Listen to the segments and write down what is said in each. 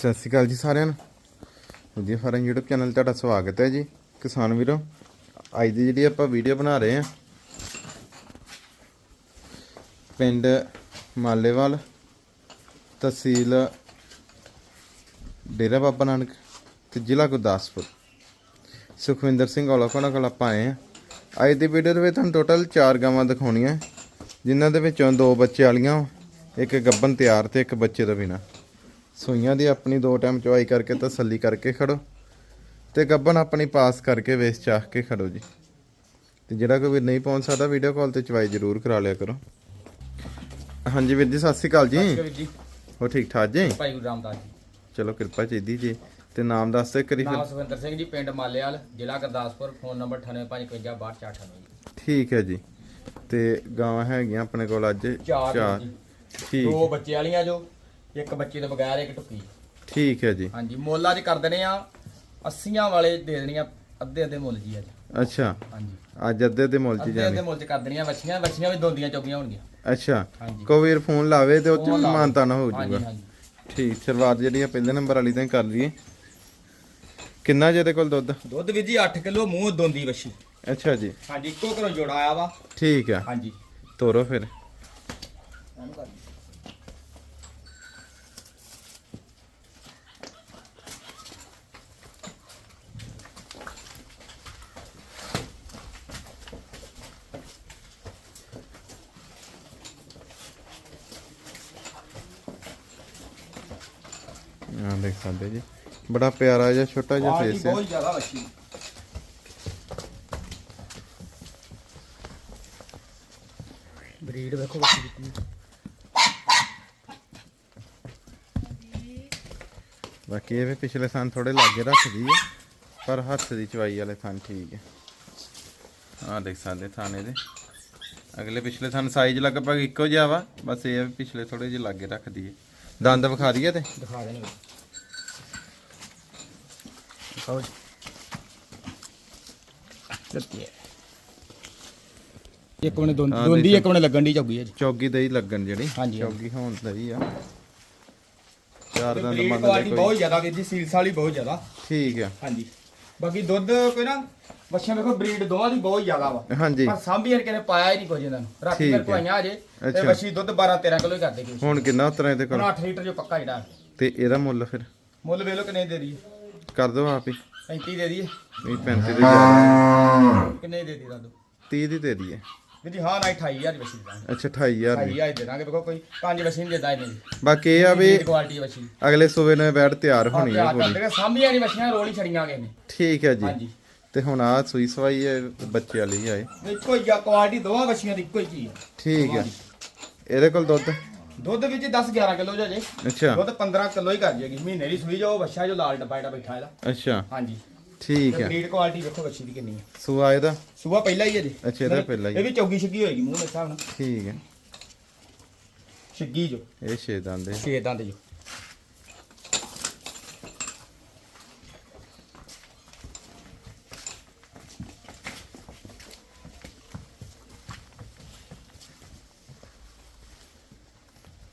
ਸਤਿ ਸ਼੍ਰੀ ਅਕਾਲ ਜੀ ਸਾਰਿਆਂ ਨੂੰ। ਵਧੀਆ ਫਾਰਮ YouTube ਚੈਨਲ ਤੁਹਾਡਾ ਸਵਾਗਤ ਹੈ ਜੀ। ਕਿਸਾਨ ਵੀਰੋ, ਅੱਜ ਦੀ ਜਿਹੜੀ ਆਪਾਂ ਵੀਡੀਓ ਬਣਾ ਰਹੇ ਹਾਂ, ਪਿੰਡ ਮਾਲੇਵਾਲ ਤਹਿਸੀਲ ਡੇਰਾ ਬਾਬਾ ਨਾਨਕ ਤੇ ਜ਼ਿਲ੍ਹਾ ਗੁਰਦਾਸਪੁਰ। ਸੁਖਵਿੰਦਰ ਸਿੰਘ ਔਲਖੋਣਾ ਕੋਲ ਆਪਾਂ ਆਏ ਹਾਂ। ਅੱਜ ਦੀ ਵੀਡੀਓ ਦੇ ਵਿੱਚ ਤੁਹਾਨੂੰ ਟੋਟਲ 4 ਗਾਵਾਂ ਦਿਖਾਉਣੀਆਂ, ਜਿਨ੍ਹਾਂ ਦੇ ਵਿੱਚੋਂ ਦੋ ਬੱਚੇ ਵਾਲੀਆਂ, ਇੱਕ ਗੱਬਨ ਤਿਆਰ ਤੇ ਇੱਕ ਬੱਚੇ ਤੋਂ ਬਿਨਾ। ਸੂਈਆਂ ਦੀ ਆਪਣੀ ਦੋ ਟਾਈਮ ਚਵਾਈ ਕਰਕੇ ਤਸੱਲੀ ਕਰਕੇ ਖੜੋ ਤੇ ਗੱਬਨ ਆਪਣੀ ਪਾਸ ਕਰਕੇ ਵੇਸ ਚਾਹ ਕੇ ਖੜੋ ਜੀ। ਤੇ ਜਿਹੜਾ ਕੋਈ ਨਹੀਂ ਪਹੁੰਚ ਸਕਦਾ ਵੀਡੀਓ ਕਾਲ ਤੇ ਚਵਾਈ ਜ਼ਰੂਰ ਕਰਾ ਲਿਆ ਕਰੋ। ਹਾਂਜੀ ਵੀਰ ਜੀ ਸਤਿ ਸ਼੍ਰੀ ਅਕਾਲ ਜੀ। ਹੋ ਠੀਕ ਠਾਕ ਜੀ? ਭਾਈ ਗੁਰੂ ਰਾਮਦਾਸ ਜੀ। ਚਲੋ ਕਿਰਪਾ ਚਾਹੀਦੀ ਜੀ। ਤੇ ਨਾਮ ਦੱਸ ਦੇ ਕਰੀ ਨਾਮ ਫਿਰ। ਸੁਖਵਿੰਦਰ ਸਿੰਘ ਜੀ ਪਿੰਡ ਮਾਲੇਵਾਲ ਜ਼ਿਲ੍ਹਾ ਗੁਰਦਾਸਪੁਰ ਫੋਨ ਨੰਬਰ 9855526898 ਜੀ। ਠੀਕ ਹੈ ਜੀ। ਤੇ ਗਾਵਾਂ ਹੈਗੀਆਂ ਆਪਣੇ ਕੋਲ ਅੱਜ ਚਾਰ। ਠੀਕ ਦੋ ਬੱਚੇ ਵਾਲੀਆਂ ਜੋ। ਇੱਕ ਬੱਚੇ ਤੋਂ ਬਗੈਰ ਇੱਕ ਟੁੱਕੀ। ਠੀਕ ਹੈ ਜੀ। ਹਾਂਜੀ ਮੁੱਲ ਅੱਜ ਕਰ ਦੇਣੇ ਆ 80 ਵਾਲੇ ਦੇ ਦੇਣੀਆਂ ਅੱਧੇ ਅੱਧੇ ਮੁੱਲ ਜੀ ਅੱਜ। ਅੱਛਾ। ਹਾਂਜੀ। ਅੱਜ ਅੱਧੇ ਦੇ ਮੁੱਲ ਚ ਅੱਧੇ ਅੱਧੇ ਮੁੱਲ ਚ ਕਰ ਦੇਣੀਆਂ ਬੱਚੀਆਂ ਬੱਚੀਆਂ ਵੀ ਦੋਂਦੀਆਂ ਚੌਗੀਆਂ ਹੋਣਗੀਆਂ। ਅੱਛਾ। ਹਾਂਜੀ। ਕੋਈ ਵੀਰ ਫੋਨ ਲਾਵੇ ਤੇ ਉਹ ਚ ਫੋਨ। ਮਾਨਤਾ ਨਾ ਹੋ ਹਾਂਜੀ ਜਾਊਗਾ। ਹਾਂਜੀ ਠੀਕ ਸ਼ੁਰੂਆਤ ਜਿਹੜੀ ਆ ਪਹਿਲੇ ਨੰਬਰ ਵਾਲੀ ਤੋਂ ਕਰ ਲਈਏ। ਕਿੰਨਾ ਜਿਹਦੇ ਕੋਲ ਦੁੱਧ? ਦੁੱਧ ਵੀ ਜੀ 8 ਕਿਲੋ ਮੂੰਹ ਦੋਂਦੀ ਬੱਛੀ ਅੱਛਾ ਜੀ। ਹਾਂਜੀ ਇੱਕੋ ਘਰੋਂ ਜੋੜਾ ਆਇਆ ਵਾ। ਠੀਕ ਆ। ਹਾਂਜੀ। ਤੋਰੋ ਫਿਰ। ਆ ਦੇਖ ਸਕਦੇ ਜੀ। ਬੜਾ ਪਿਆਰਾ ਜਿਹਾ ਛੋਟਾ ਜਿਹਾ ਫੇਸ ਹੈ ਬਹੁਤ ਜ਼ਿਆਦਾ ਬੱਛੀ ਬਰੀਡ ਵੇਖੋ ਬੱਚੀ ਕਿੰਨੀ ਬਾਕੀ ਇਹ ਵੀ ਪਿਛਲੇ ਸਾਲ ਥੋੜੇ ਲਾਗੇ ਰੱਖਦੀ ਹੈ ਪਰ ਹੱਥ ਦੀ ਚਵਾਈ ਵਾਲੇ ਥਾਂ ਠੀਕ ਹੈ ਆਹ ਦੇਖ ਸਕਦੇ ਥਾਣੇ ਦੇ ਅਗਲੇ ਪਿਛਲੇ ਥਾਂ ਸਾਈਜ਼ ਲਗਭਗ ਇੱਕੋ ਜਿਹਾ ਵਾ ਬਸ ਇਹ ਆ ਵੀ ਪਿਛਲੇ ਥੋੜੇ ਜਿਹੇ ਲਾਗੇ ਰੱਖਦੀ ਹੈ ਦੰਦ ਵਿਖਾ ਦਈਏ ਤੇ? ਦਿਖਾ ਦੇਣੇ ਜੀ ਦਿੱਤੀ ਹੈ ਇੱਕ ਦੋਨ- ਹਾਂ, ਦੋਂਦੀ ਦੇਖੋ। ਇੱਕ ਉਹਨੇ ਲੱਗਣ ਦੀ ਚੌਗੀ ਹੈ ਜੀ ਚੌਗੀ ਦਈ ਲੱਗਣ ਜਿਹੜੀ। ਹਾਂਜੀ। ਚੌਗੀ ਹੋਣ ਦਈ ਆ। ਚਾਰ ਦੰਦ ਮੰਨ ਕੁਆਲਿਟੀ ਬਹੁਤ ਜ਼ਿਆਦਾ ਵੀਰ ਜੀ ਸੀਲਸ ਵਾਲੀ ਬਹੁਤ ਜ਼ਿਆਦਾ। ਠੀਕ ਆ। ਹਾਂਜੀ। ਬਾਕੀ ਦੁੱਧ ਕੋਈ ਨਾ ਬੱਚਿਆਂ ਵੇਖੋ ਬਰੀਡ ਦੋਵਾਂ ਦੀ ਬਹੁਤ ਜ਼ਿਆਦਾ ਵਾ। ਹਾਂਜੀ। ਪਰ ਸਾਂਭੀ ਹਰ ਕਿਨੇ ਪਾਇਆ ਹੀ ਨਹੀਂ ਕੁਝ ਇਹਨਾਂ ਨੂੰ। ਰਾਤੀ ਠੀਕ ਮੇਰੇ ਹੈ। ਕੋਲ ਆਈਆਂ ਅਜੇ ਤੇ ਅੱਛਾ। ਬੱਚੀ ਦੁੱਧ 12 13 ਕਿਲੋ ਹੀ ਕਰਦੇ ਕਿ ਹੁਣ ਕਿੰਨਾ ਉਤਰਾ ਇਹਦੇ ਕੋਲ? 8 ਲੀਟਰ ਜੋ ਪੱਕਾ ਜਿਹੜਾ। ਤੇ ਇਹਦਾ ਮੁੱਲ ਫਿਰ? ਮੁੱਲ ਵੇਖ ਲਓ ਕਿੰਨੇ ਦੀ ਦੇ ਦੀ ਕਰ ਦੋ ਆਪ ਹੀ। 35 ਦੇ ਦੀ ਇਹ 35 ਦੇ ਕਿੰਨੇ ਦੀ ਦੇ ਦੀ ਦਾਦੂ 30 ਦੀ ਦੇ ਦਈਏ। ਵੀਰ ਜੀ ਹਾਂ ਨਾ 28000 ਦੀ ਬੱਚੀ ਦਾਂਗੇ ਅੱਛਾ 28000 ਦੀ। 28000 ਦੇ ਦਾਂਗੇ। ਵੇਖੋ ਕੋਈ ਪੰਜ ਨਹੀਂ ਦੇਦਾ ਇਹਨੇ ਬਾਕੀ ਇਹ ਆ ਵੀ ਕੁਆਲਿਟੀ ਦੀ ਬੱਚੀ ਅਗਲੇ ਸੂਬੇ ਨੇ ਬੈਠ ਤਿਆਰ ਹੋਣੀ ਹੈ ਆ ਪੂਰੀ। ਕਰਦੇ ਸਾਂਭੀਆਂ ਨਹੀਂ ਬੱਚੀਆਂ ਰੋਲ ਹੀ ਛੜੀਆਂ ਗਏ ਨੇ। ਠੀਕ ਹੈ ਜੀ। ਹਾਂਜੀ। ਤੇ ਹੁਣ ਆ ਸੂਈ ਸਵਾਈ ਹੈ ਬੱਚੇ ਵਾਲੀ ਇਹ। ਇੱਕੋ ਹੀ ਕੁਆਲਿਟੀ ਦੋਵਾਂ ਬੱਚੀਆਂ ਦੀ ਇੱਕੋ ਹੀ ਚੀਜ਼ ਹੈ ਠੀਕ ਹੈ। ਇਹਦੇ ਕੋਲ ਦੁੱਧ? ਦੁੱਧ ਵਿੱਚ 10 11 ਕਿਲੋ ਜੋ ਜੇ। ਅੱਛਾ। ਦੁੱਧ 15 ਕਿਲੋ ਹੀ ਕਰ ਜੇਗੀ ਮਹੀਨੇ ਦੀ ਸੂਈ ਜੋ ਬੱਚਾ ਜੋ ਲਾਲ ਡੱਬਾ ਜਿਹੜਾ ਬੈਠਾ ਇਹਦਾ। ਅੱਛਾ। ਹਾਂਜੀ। ਠੀਕ ਹੈ। ਬਰੀਡ ਕੁਆਲਿਟੀ ਵੇਖੋ ਬੱਚੀ ਦੀ ਕਿੰਨੀ ਹੈ ਸੂਆ ਇਹਦਾ? ਸੂਆ ਪਹਿਲਾ ਹੀ ਹੈ ਜੀ। ਅੱਛਾ, ਇਹਦਾ ਪਹਿਲਾ ਹੀ। ਇਹ ਵੀ ਚੌਗੀ ਛੱਗੀ ਹੋਏਗੀ ਮੂੰਹ ਦੇ ਹਿਸਾਬ ਨਾਲ। ਠੀਕ ਹੈ। ਛੱਗੀ ਜੋ। ਇਹ ਛੇ ਦੰਦ ਹੈ ਛੇ ਦੰਦ ਜੋ।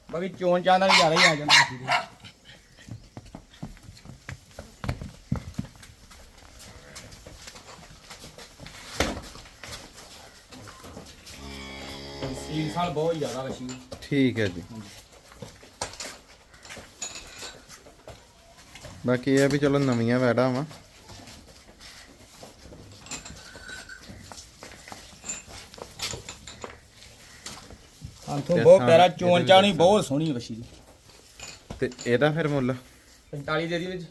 ਬਾਕੀ ਚੋਣ ਚਾਹ ਨਾਲ ਜ਼ਿਆਦਾ ਹੀ ਆ ਜਾਂਦਾ ਬੱਚੀ ਸੀਲ ਸਾਲ ਬਹੁਤ ਜ਼ਿਆਦਾ ਬੱਚੀ ਠੀਕ ਹੈ ਜੀ। ਬਾਕੀ ਇਹ ਆ ਵੀ ਚਲੋ ਨਵੀਆਂ ਵੈੜਾਂ ਵਾ। ਅੰਥੋਂ ਬਹੁਤ ਪਿਆਰਾ ਚੋਣ ਚਾਣੀ ਬਹੁਤ ਸੋਹਣੀ ਬੱਚੀ ਦੀ ਤੇ ਇਹਦਾ ਫਿਰ ਮੁੱਲ? 45 ਦੇ ਦੀ ਵਿੱਚ।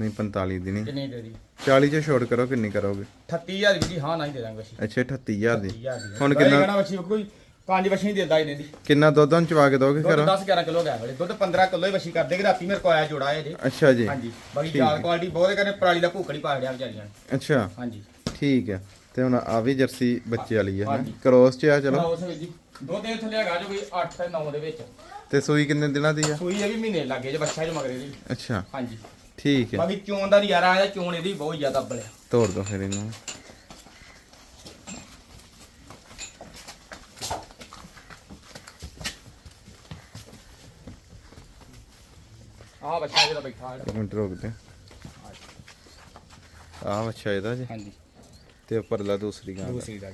ਨਹੀਂ 45 ਦੀ ਨਹੀਂ। ਕਿੰਨੀ ਦੇ ਦੀ? 40 ਚ ਛੋਟ ਕਰੋ ਕਿੰਨੀ ਕਰੋਗੇ? 38000 ਦੀ ਜੀ ਹਾਂ ਨਹੀਂ ਦੇ ਦਾਂਗੇ ਬੱਚੀ ਅੱਛਾ 38000 ਦੀ। 38000 ਦੀ। ਹੁਣ ਕਿੰਨਾ ਕਿੰਨਾ ਬੱਚੀ ਕੋਈ ਪੰਜ ਬੱਚੀ ਨਹੀਂ ਦਿੰਦਾ ਇਹਨੇ ਦੀ। ਕਿੰਨਾ ਦੁੱਧ ਹੁਣ ਚਵਾ ਕੇ ਦੋਗੇ ਫਿਰ 10 11 ਕਿਲੋ ਗਿਆ ਵਾਲੇ। ਦੁੱਧ 15 ਕਿਲੋ ਹੀ ਬੱਚੀ ਕਰ ਦੇਗੇ ਰਾਤੀ ਮੇਰੇ ਕੋਲ ਆਇਆ ਜੋੜਾ ਹੈ ਜੀ। ਅੱਛਾ ਜੀ। ਹਾਂਜੀ ਬਾਕੀ ਜਾਲ। ਕੁਆਲਿਟੀ ਬਹੁਤ ਕਰਨੇ ਪਰਾਲੀ ਦਾ ਭੂਕੜੀ ਪਾ ਛੜਿਆ ਵਿਚਾਰੀਆਂ ਅੱਛਾ। ਹਾਂਜੀ। ਠੀਕ ਹੈ। ਤੇ ਹੁਣ ਆ ਵੀ ਜਰਸੀ ਬੱਚੇ ਵਾਲੀ ਹੈ। ਕ੍ਰੋਸ ਚ ਆ ਚਲੋ। ਉਸ ਵਿੱਚ ਜੀ। ਦੋ ਦਿਨ ਥੱਲੇ ਹੈਗਾ ਜੋ ਕੋਈ 8 ਤੇ 9 ਦੇ ਵਿੱਚ। ਤੇ ਸੂਈ ਕਿੰਨੇ ਦਿਨਾਂ ਦੀ ਆ? ਸੂਈ ਇਹ ਵੀ ਮਹੀਨੇ ਲੱਗੇ ਜੇ ਬੱਚਾ ਜੋ ਮਗਰੇ ਦੀ ਅੱਛਾ। ਹਾਂਜੀ। ਠੀਕ ਹੈ। ਬਾਕੀ ਚੋਣ ਦਾ ਨਜ਼ਾਰਾ ਆਇਆ ਚੋਣ ਇਹਦੀ ਬਹੁਤ ਜ਼ਿਆਦਾ ਬਲਿਆ ਤੋੜ ਦੋ ਫਿਰ ਇਹਨੂੰ। ਆਹ ਬੱਚਾ ਜਿਹੜਾ ਬੈਠਾ ਇੱਕ ਮਿੰਟ ਰੋਕ ਦੇ ਆਹ ਅੱਛਾ ਇਹਦਾ ਜੀ। ਹਾਂਜੀ। ਤੇ ਉੱਪਰਲਾ ਦੂਸਰੀ ਗਾਂ ਦਾ। ਦੂਸਰੀ ਦਾ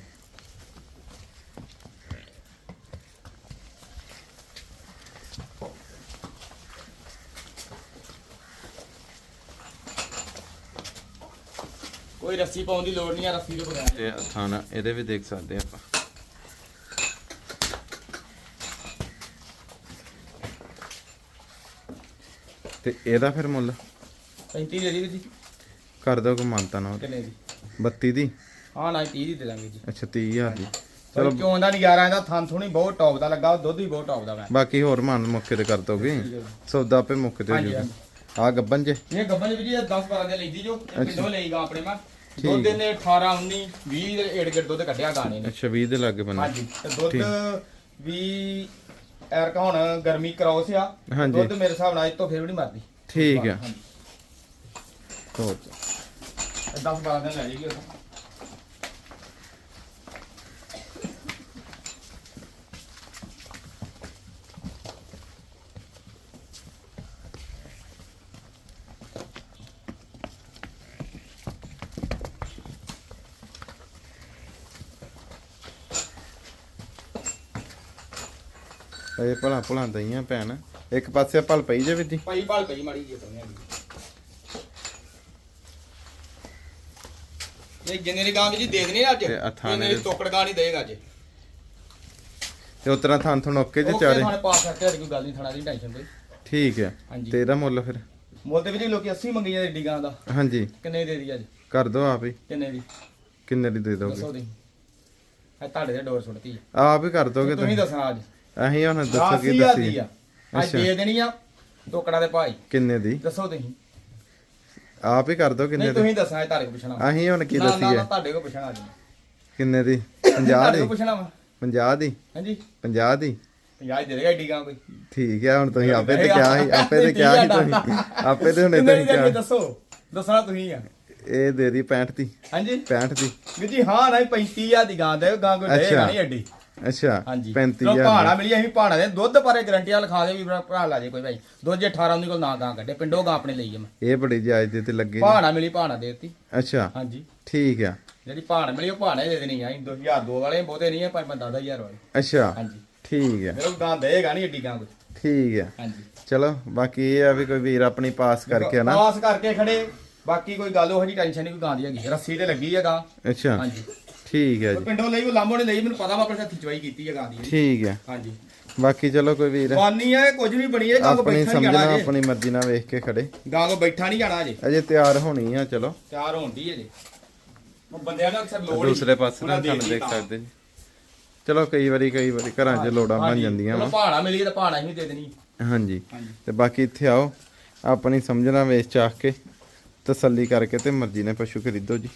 ਕੋਈ ਰੱਸੀ ਪਾਉਣ ਦੀ ਲੋੜ ਨਹੀਂ ਆ ਰੱਸੀ ਤੋਂ ਬਗੈਰ। ਤੇ ਥਾਣਾ ਇਹਦੇ ਵੀ ਦੇਖ ਸਕਦੇ ਆਪਾਂ। ਤੇ ਇਹਦਾ ਫਿਰ ਮੁੱਲ? 35 ਦੇ ਦੀ ਜੀ। ਕਰ ਦੋ ਕੋ ਮੰਨਤਾ ਨਾ ਕਿੰਨੇ ਦੀ? 32 ਦੀ? ਹਾਂ ਨਾ 30 ਦੀ ਦੇ ਦਾਂਗੇ ਜੀ। ਅੱਛਾ 30000 ਦੀ। ਚਲੋ ਕਿਉਂ ਦਾ ਨਜ਼ਾਰਾ ਇਹਦਾ ਥਣ ਥੋਣੀ ਬਹੁਤ ਟੌਪ ਦਾ ਲੱਗਾ ਦੁੱਧ ਵੀ ਬਹੁਤ ਟੌਪ ਦਾ ਵਾ। ਬਾਕੀ ਹੋਰ ਮਾਨ ਮੌਕੇ ਤੇ ਕਰ ਦੋਗੇ। ਸੌਦਾ ਆਪੇ ਮੌਕੇ ਤੇ ਹੋ ਜਾਊਗਾ ਆ ਗੱਬਨ ਜੇ। ਇਹ ਗੱਬਨ ਵੀ ਜੀ 10 12 ਦੇ ਲੈਂਦੀ ਜੋ। ਇਹ ਪਿੰਡੋਂ ਲਈਗਾ ਆਪਣੇ ਮੈਂ। ਦੁੱਧ ਇਹਨੇ 18 19 20 ਦੇ ਏੜ ਗੇੜ ਦੁੱਧ ਕੱਢਿਆ ਗਾਣੇ ਨੇ ਅੱਛਾ 20 ਦੇ ਲਾਗੇ ਬੰਨੇ ਹਾਂਜੀ। ਤੇ ਦੁੱਧ ਵੀ ਐਰਕਾ ਹੁਣ ਗਰਮੀ ਕਰਾਉਸ ਆ। ਦੁੱਧ ਮੇਰੇ ਹਿਸਾਬ ਨਾਲ ਇਹ ਤੋਂ ਫਿਰ ਵੀ ਨਹੀਂ ਮਰਦੀ। ਠੀਕ ਆ। ਹਾਂਜੀ। ਹੋਰ। 10 12 ਦਿਨ ਲੈ ਜੇਗੀ ਉਹ ਇਹ ਭਲਾ ਭਲਾ ਦਈਆਂ ਭੈਣ। ਇੱਕ ਪਾਸੇ ਭਲ ਪਈ ਜੇ ਵਿੱਦੀ। ਭਾਈ ਭਾਲ ਪਈ ਮਾੜੀ ਜੀ ਤੋਂ ਇਹ ਜਿੰਨੇ ਗਾਂ ਜੀ ਦੇ ਦੇਣੀ ਅੱਜ ਤੇ ਇਹਨੇ ਦੀ ਦੇ- ਤੋਕੜ ਗਾਂ ਨਹੀਂ ਦੇਗਾ ਅੱਜ। ਤੇ ਉਤਰਾ ਥਾਂ ਥਣ ਓਕੇ ਜੇ ਚਾਰੇ। ਥਾਣੇ ਪਾਸ ਕਰਕੇ ਕੋਈ ਗੱਲ ਨਹੀਂ ਥਾਣਾ ਦੀ ਟੈਨਸ਼ਨ ਕੋਈ। ਠੀਕ ਹੈ। ਹਾਂਜੀ। ਤੇ ਇਹਦਾ ਮੁੱਲ ਫਿਰ। ਮੁੱਲ ਤੇ ਵੀ ਜੀ ਲੋਕੀ 80 ਮੰਗੀ ਜਾਂਦੇ ਏਡੀ ਗਾਂ ਦਾ। ਹਾਂਜੀ। ਕਿੰਨੇ ਦੇ ਦੀ ਅੱਜ? ਕਰ ਦੋ ਆਪ ਹੀ। ਕਿੰਨੇ ਦੀ? ਕਿੰਨੇ ਦੀ ਦੇ ਦੋਗੇ? ਦੱਸੋ ਦੀ ਇਹ ਤੁਹਾਡੇ ਦੇ ਡੋਰ ਸੁੱਟਤੀ ਆਪ ਹੀ ਕਰ ਦੋਗੇ ਤੁਸੀਂ ਤੁਸੀਂ। ਦੱਸਣਾ ਅੱਜ। ਅਸੀਂ ਹੁਣ ਦੱਸੋ ਕੀ 80000 ਦੀ ਦੱਸੀ ਆ। ਅੱਜ। ਦੇ ਦੇਣੀ ਆ ਟੋਕੜਾ ਦੇ ਭਾਈ। ਕਿੰਨੇ ਦੀ? ਦੱਸੋ ਤੁਸੀਂ। ਆਪ ਹੀ ਕਰ ਦੋ ਕਿੰਨੇ ਨਹੀਂ ਦੀ। ਤੁਸੀਂ ਦੱਸਣਾ ਤੁਹਾਡੇ ਕੋਲ ਪੁੱਛਣਾ। ਅਸੀਂ ਹੁਣ ਕੀ ਨਾ, ਦੱਸੀਏ ਨਾ, ਤੁਹਾਡੇ ਕੋਲ ਪੁੱਛਣਾ ਅੱਜ। ਕਿੰਨੇ ਦੀ? 50 ਤੁਹਾਡੇ ਦੀ? ਪੁੱਛਣਾ ਵਾ। 50 ਦੀ? ਹਾਂਜੀ। 50 ਦੀ? 50 ਦੇ ਦੇਗਾ ਏਡੀ ਗਾਂ ਕੋਈ। ਠੀਕ ਹੈ ਹੁਣ ਤੁਸੀਂ ਆਪੇ ਤੇ ਕਿਹਾ ਸੀ ਆਪੇ ਤੇ ਕਿਹਾ ਸੀ ਤੁਸੀਂ। ਆਪੇ ਤੇ ਹੁਣੇ ਤੁਸੀਂ ਦੀ ਕਿਹਾ। ਦੱਸੋ। ਦੱਸਣਾ ਤੁਸੀਂ ਆ। ਇਹ ਦੇ ਦੀ 65 ਦੀ। ਹਾਂਜੀ। 65 ਦੀ। ਵੀ ਜੀ ਹਾਂ ਨਾ 35000 ਦੀ ਗਾਂ ਦੇ ਗਾਂ ਕੋਈ ਅੱਛਾ। ਨਹੀਂ ਏਡੀ ਅੱਛਾ ਹਾਂਜੀ। 35000 ਭਾਣਾ ਦੀ। ਮਿਲੀ ਅਸੀਂ ਭਾਣਾ ਦੇ। ਦੁੱਧ ਬਾਰੇ ਗਰੰਟੀ ਲਿਖਾ ਦੇ ਵੀ ਭਰਾ- ਲਾ ਜੇ ਕੋਈ ਭਾਈ। ਦੁੱਧ ਜੇ 18 ਉਹਦੇ ਕੋਲ ਨਾ ਗਾਂ ਕੱਢੇ ਪਿੰਡੋਂ ਗਾਂ ਆਪਣੇ ਲਈ ਮੈਂ। ਇਹ ਬੜੀ ਜਾਇਜ਼ ਦੇ ਤੇ ਲੱਗੇ। ਜੀ। ਭਾਣਾ ਮਿਲੀ ਭਾਣਾ ਦੇ ਦਿੱਤੀ। ਅੱਛਾ। ਹਾਂਜੀ। ਠੀਕ ਆ। ਜਿਹੜੀ ਭਾਣ ਮਿਲੀ ਉਹ ਭਾਣੇ ਦੇ ਦੇਣੀ ਆ। 2002 ਵਾਲੇ ਬਹੁਤੇ ਨਹੀਂ ਆ ਪਰ ਮੈਂ 10000 ਵਾਲੇ। ਅੱਛਾ। ਹਾਂਜੀ। ਠੀਕ ਆ। ਮੇਰੇ ਗਾਂ ਦੇਗਾ ਨਹੀਂ ਏਡੀ ਗਾਂ ਕੋਈ। ਠੀਕ ਆ। ਹਾਂਜੀ। ਚਲੋ ਬਾਕੀ ਇਹ ਆ ਵੀ ਕੋਈ ਵੀਰ ਆਪਣੀ ਪਾਸ ਕਰਕੇ ਨਾ ਪਾਸ ਕਰਕੇ ਖੜੇ। ਬਾਕੀ ਕੋਈ ਗੱਲ ਉਹ ਜੀ ਟੈਨਸ਼ਨ ਨਹੀਂ ਕੋਈ ਗਾਂ ਦੀ ਹੈਗੀ ਰੱਸੀ ਤੇ ਲੱਗੀ ਆ ਗਾਂ। ਅੱਛਾ। ਹਾਂਜੀ। ਠੀਕ ਹੈ ਜੀ। ਪਿੰਡੋਂ ਲਈ ਉਹ ਲਾਮੋ ਨੇ ਲਈ ਮੈਨੂੰ ਪਤਾ ਵਾ ਆਪਣੇ ਹੱਥੀ ਚਵਾਈ ਕੀਤੀ ਹੈ ਗਾਂ ਦੀ ਠੀਕ ਹੈ। ਹਾਂਜੀ। ਬਾਕੀ ਚਲੋ ਕੋਈ ਵੀਰ। ਬਾਨੀ ਹੈ ਕੁਝ ਵੀ ਬਣੀ ਹੈ ਗਾਂ ਕੋ ਬੈਠਾ ਨਹੀਂ ਜਾਣਾ ਆਪਣੀ ਮਰਜ਼ੀ ਨਾਲ ਵੇਖ ਕੇ ਖੜੇ। ਗਾਂ ਕੋ ਬੈਠਾ ਨਹੀਂ ਜਾਣਾ ਜੇ। ਅਜੇ ਤਿਆਰ ਹੋਣੀ ਆ ਚਲੋ। ਤਿਆਰ ਹੋਣਦੀ ਹੈ ਜੇ। ਉਹ ਬੰਦਿਆਂ ਨੂੰ ਅਕਸਰ ਲੋੜ ਦੂਸਰੇ ਪਾਸੇ ਨਾਲ ਤੁਹਾਨੂੰ ਦੇਖ ਸਕਦੇ ਜੀ। ਚਲੋ ਕਈ ਵਾਰੀ ਕਈ ਵਾਰੀ ਘਰਾਂ 'ਚ ਲੋੜਾਂ ਬਣ ਜਾਂਦੀਆਂ ਵਾ। ਭਾਣਾ ਮਿਲੀ ਤਾਂ ਭਾਣਾ ਹੀ ਦੇ ਦੇਣੀ। ਹਾਂਜੀ। ਤੇ ਬਾਕੀ ਇੱਥੇ ਆਓ। ਆਪਣੀ ਸਮਝਣਾ ਵੇਚ ਚਾਖ ਕੇ ਤਸੱਲੀ ਕਰਕੇ ਤੇ ਮਰਜ਼ੀ ਨਾਲ ਪਸ਼ੂ ਖਰੀਦੋ ਜੀ।